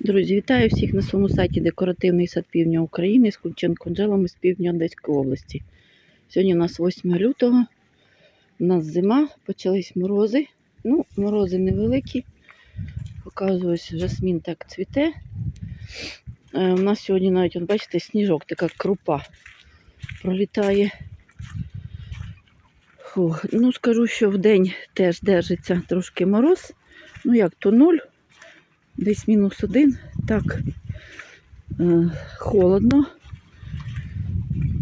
Друзі, вітаю всіх на своєму сайті Декоративний сад Півдня України з Кульченко Анджелами з півдня Одеської області. Сьогодні у нас 8 лютого, у нас зима, почались морози. Ну, морози невеликі. Показуюсь, жасмін так цвіте. Е, у нас сьогодні навіть, от, бачите, сніжок, така крупа пролітає. Фух, ну, скажу, що в день теж держиться трошки мороз. Ну, як то нуль, десь мінус один. Так, е, холодно.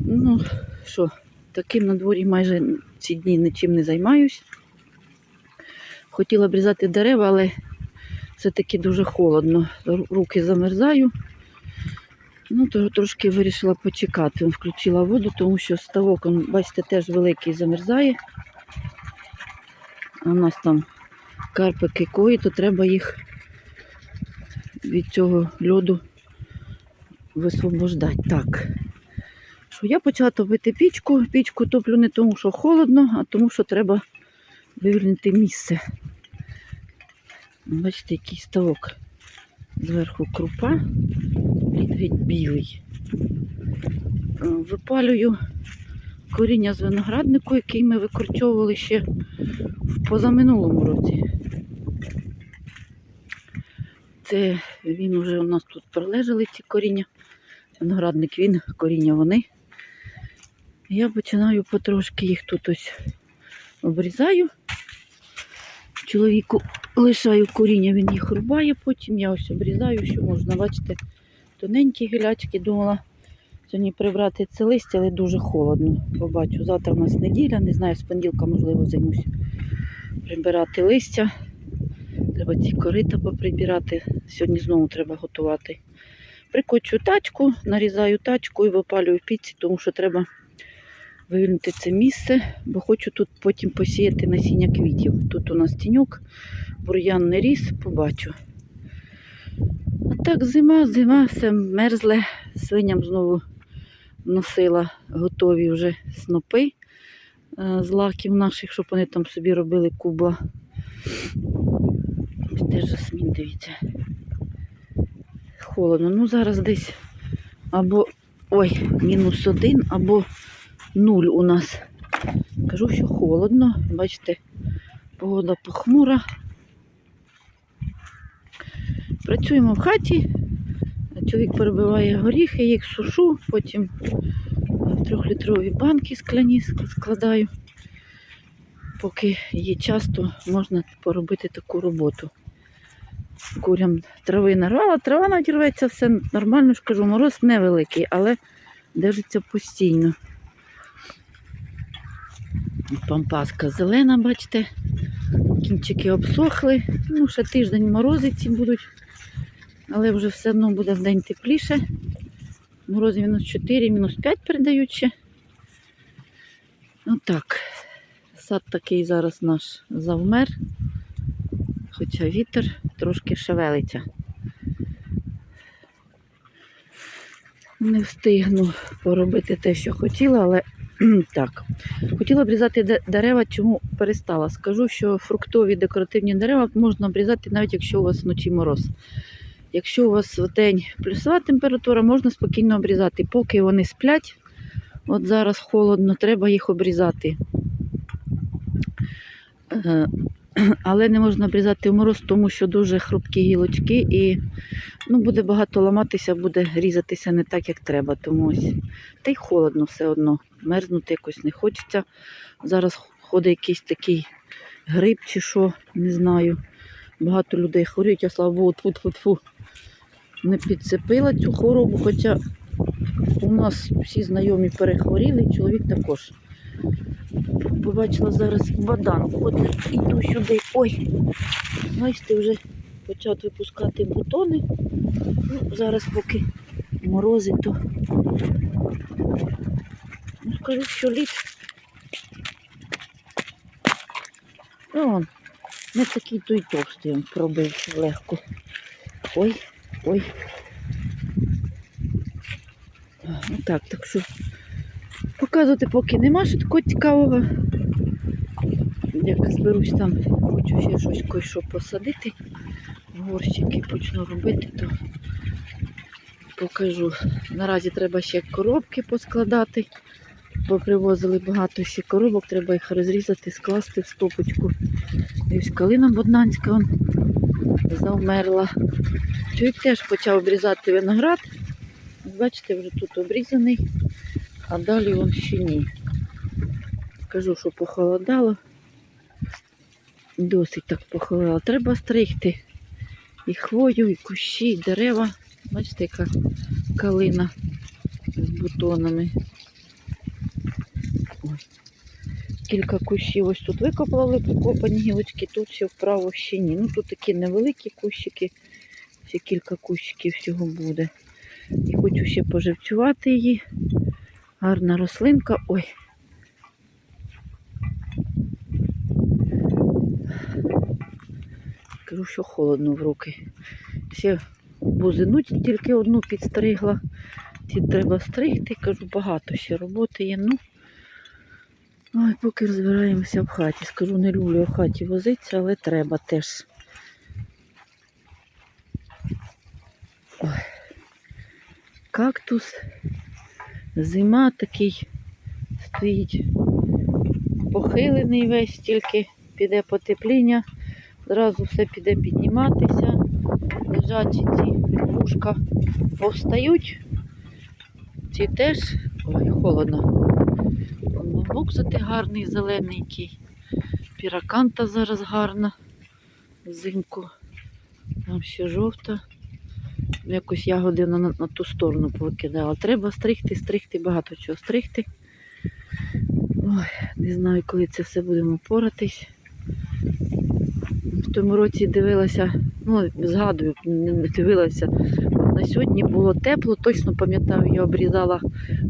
Ну, що, таким на дворі майже ці дні нічим не займаюсь. Хотіла обрізати дерева, але все-таки дуже холодно. Руки замерзаю. Ну, то трошки вирішила почекати. Включила воду, тому що ставок, бачите, теж великий замерзає. А у нас там карпики кої, то треба їх від цього льоду висвобождати. Так. Що я почала топити пічку. Пічку топлю не тому, що холодно, а тому, що треба вивільнити місце. Бачите, який ставок. Зверху крупа, він геть білий. Е, Випалюю коріння з винограднику, який ми викорчовували ще в позаминулому році. Це він вже у нас тут пролежали ці коріння. Виноградник він, коріння вони. Я починаю потрошки їх тут ось обрізаю. Чоловіку лишаю коріння, він їх рубає, потім я ось обрізаю, що можна, бачите, тоненькі гілячки. Думала сьогодні прибрати це листя, але дуже холодно. Побачу, завтра у нас неділя, не знаю, з понеділка, можливо, займусь прибирати листя. Треба ці корита поприбирати. Сьогодні знову треба готувати. Прикочую тачку, нарізаю тачку і випалюю піці, тому що треба вивільнити це місце, бо хочу тут потім посіяти насіння квітів. Тут у нас тіньок, бур'ян не ріс, побачу. А так, зима, зима, все мерзле. Свиням знову носила готові вже снопи е, з лаків наших, щоб вони там собі робили кубла. Ось теж жасмін, дивіться. Холодно. Ну, зараз десь або ой, мінус один, або нуль у нас. Кажу, що холодно. Бачите, погода похмура. Працюємо в хаті. Чоловік перебиває горіхи, їх сушу, потім трьохлітрові банки скляні складаю. Поки є час, то можна поробити таку роботу. Курям трави нарвала, трава навіть рветься, все нормально ж кажу, мороз невеликий, але держиться постійно. Пампаска зелена, бачите, кінчики обсохли. Ну, ще тиждень морозиці будуть, але вже все одно буде в день тепліше. Морози мінус 4, мінус 5 передають ще. Отак. Сад такий зараз наш завмер, хоча вітер трошки шевелиться. Не встигну поробити те, що хотіла, але так. Хотіла обрізати дерева, чому перестала. Скажу, що фруктові декоративні дерева можна обрізати навіть якщо у вас вночі мороз. Якщо у вас в день плюсова температура, можна спокійно обрізати. Поки вони сплять, от зараз холодно, треба їх обрізати. Але не можна обрізати в мороз, тому що дуже хрупкі гілочки і ну, буде багато ламатися, буде різатися не так, як треба. Тому ось. Та й холодно все одно. Мерзнути якось не хочеться. Зараз ходить якийсь такий гриб чи що, не знаю. Багато людей хворіють, я слава Богу, тфу тфу тфу не підцепила цю хворобу, хоча у нас всі знайомі перехворіли, чоловік також. Побачила зараз бадан. От іду сюди. Ой, бачите, вже почав випускати бутони. Ну, зараз поки морози, то ну, скажу, що літ. Ну, он, не такий той товстий він пробив легко. Ой, ой. Ну так, так що показувати поки нема що такого цікавого. Як зберусь там, хочу ще щось кое-що посадити. горщики почну робити, то покажу. Наразі треба ще коробки поскладати, бо привозили багато ще коробок, треба їх розрізати, скласти в стопочку. Ось калина боднанська завмерла. Чоловік теж почав обрізати виноград. Бачите, вже тут обрізаний, а далі он ще ні. Кажу, що похолодало. Досить так похолодало. Треба стригти і хвою, і кущі, і дерева. Бачите, яка калина з бутонами. Ой. Кілька кущів ось тут викопали, прикопані гілочки, тут ще вправо ще ні. Ну тут такі невеликі кущики, ще кілька кущиків всього буде. І хочу ще поживцювати її. Гарна рослинка. Ой. Кажу, що холодно в руки. Ще бузину тільки одну підстригла. Ці треба стригти, кажу, багато ще роботи є. Ну, ой, поки розбираємося в хаті. Скажу, не люблю в хаті возитися, але треба теж. Ой. Кактус. Зима такий стоїть похилений весь, тільки піде потепління. Зразу все піде підніматися. Лежачі ці вушка повстають. Ці теж, ой, холодно. Буксати гарний, зелененький. Піраканта зараз гарна. Взимку. Там ще жовта. Якось ягоди на, на ту сторону повикидала. Треба стригти, стригти, багато чого стригти. Ой, не знаю, коли це все будемо поратись. В тому році дивилася, ну, згадую, не дивилася. На сьогодні було тепло, точно пам'ятаю, я обрізала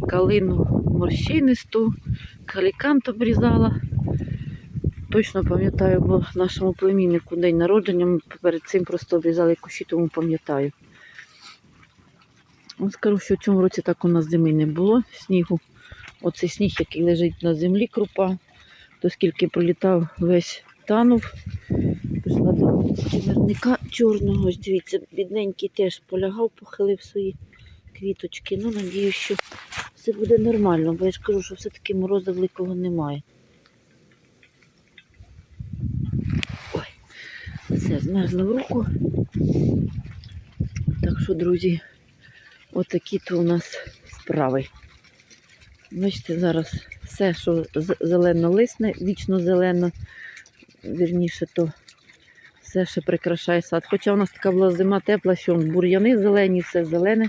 калину морщинисту, калікант обрізала. Точно пам'ятаю, бо нашому племіннику день народження ми перед цим просто обрізали кущі, тому пам'ятаю. Скажу, що в цьому році так у нас зими не було снігу. Оцей сніг, який лежить на землі, крупа, то скільки пролітав, весь танув. Пішла до кімерника чорного. Ось дивіться, бідненький теж полягав, похилив свої квіточки. Ну, надію, що все буде нормально, бо я ж кажу, що все-таки морозу великого немає. Ой, все, змерзла в руку. Так що, друзі, отакі то у нас справи. Бачите, зараз все, що зелено-лисне, вічно зелено, вірніше, то все ще прикрашає сад. Хоча у нас така була зима тепла, що бур'яни зелені, все зелене.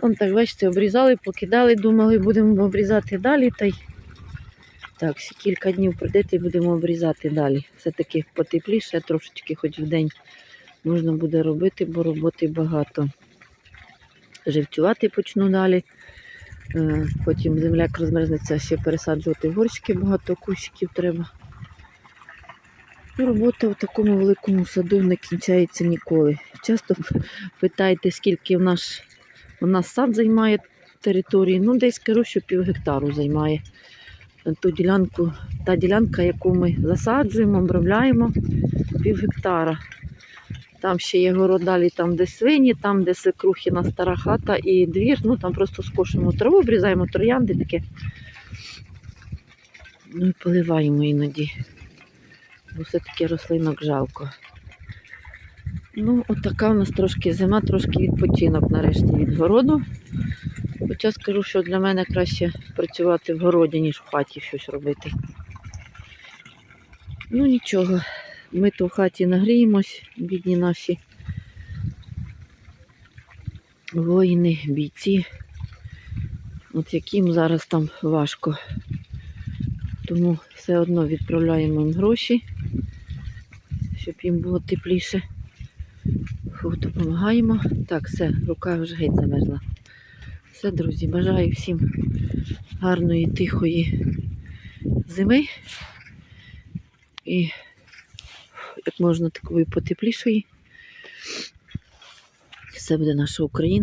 Он так, бачите, обрізали, покидали, думали, будемо обрізати далі. Та й так, ще кілька днів пройдете і будемо обрізати далі. Все-таки потепліше, трошечки хоч в день можна буде робити, бо роботи багато. Живцювати почну далі. Е, Потім земляк розмерзнеться, ще пересаджувати горщики, багато кущиків треба. Ну, Робота в такому великому саду не кінчається ніколи. Часто питаєте, скільки в нас, у нас сад займає території. Ну, десь скажу, що пів гектару займає ту ділянку, та ділянка, яку ми засаджуємо, обробляємо, пів гектара. Там ще є город далі, там де свині, там де свекрухіна стара хата і двір. Ну там просто скошуємо траву, обрізаємо троянди таке. Ну і поливаємо іноді. Бо все-таки рослинок жалко. Ну, от у нас трошки зима, трошки відпочинок нарешті від городу. Хоча скажу, що для мене краще працювати в городі, ніж в хаті щось робити. Ну нічого, ми то в хаті нагріємось, бідні наші воїни, бійці. От яким зараз там важко. Тому все одно відправляємо їм гроші, щоб їм було тепліше. Фу, допомагаємо. Так, все, рука вже геть замерзла. Все, друзі, бажаю всім гарної, тихої зими. І як можна такої потеплішої. Це буде наша Україна.